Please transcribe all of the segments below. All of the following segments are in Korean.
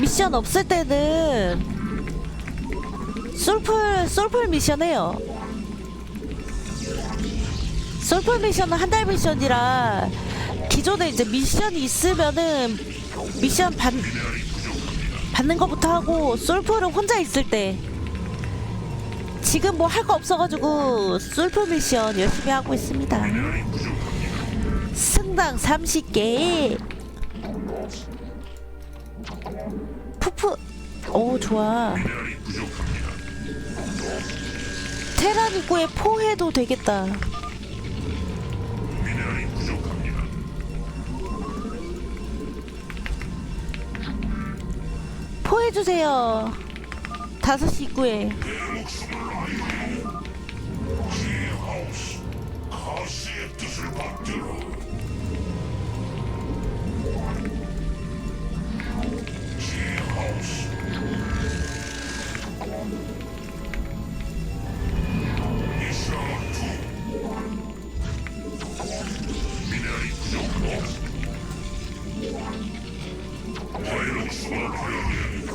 미션 없을 때는 솔플 솔플 미션 해요. 솔플 미션은 한 달 미션이라 기존에 이제 미션이 있으면은 미션 받, 받는 것부터 하고 솔플은 혼자 있을 때 지금 뭐 할 거 없어가지고 솔플 미션 열심히 하고 있습니다. 승당 30개 푸푸 오 좋아. 테란 입구에 포해도 되겠다. 포해주세요. 다섯 시 입구에. 가시의 뜻을 받들어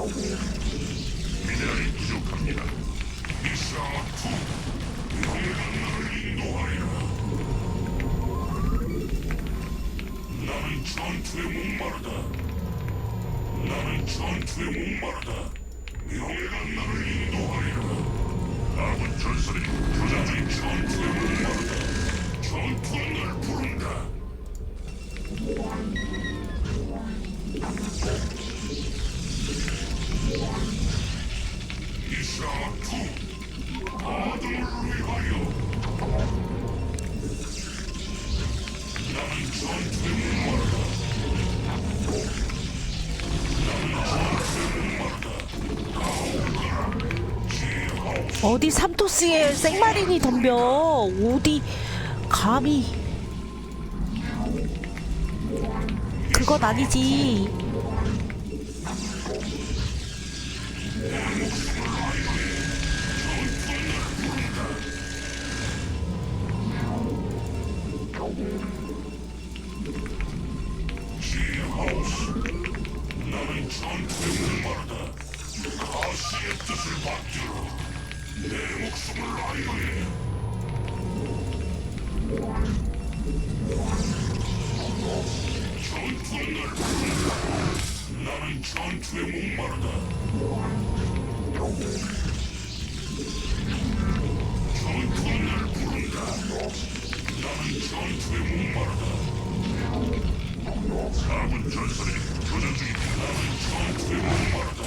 미네랄이 부족합니다 이샤투 나를 인도하리라 나는 전투에 목마르다. 나는 전투에 목마르다. 명예가 나를 인도하리라. 아군 전설이 교전 어디 삼토스에 생마린이 덤벼? 어디 감히? 그건 아니지 가시의 뜻을 받들어 내 목숨을 전 전투에 목마르다 아군 전설이 교전 중이다. 나는 전투에 목마르다.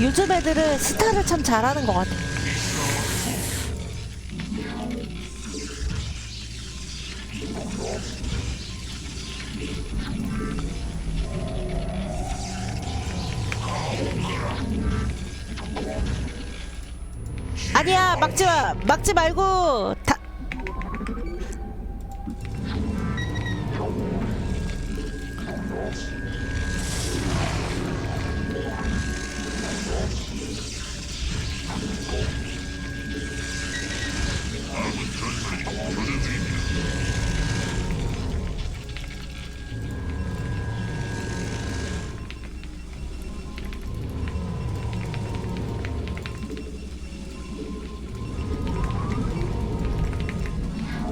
요즘 애들은 스타를 참 잘하는 것 같아. 아니야 막지 마 막지 말고 다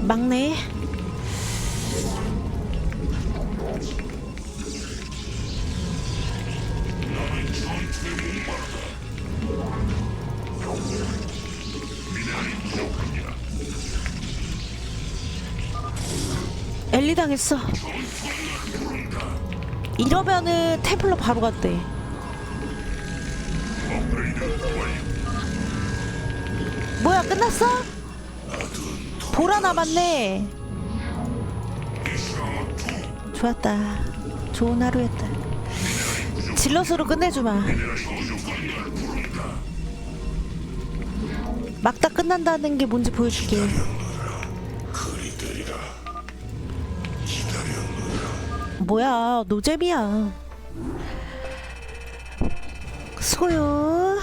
막내 엘리 당했어. 이러면은 템플러 바로 갔대. 뭐야 끝났어? 보라 남았네. 좋았다. 좋은 하루였다. 질럿으로 끝내주마. 막다 끝난다는 게 뭔지 보여줄게. 뭐야 노잼이야 수고요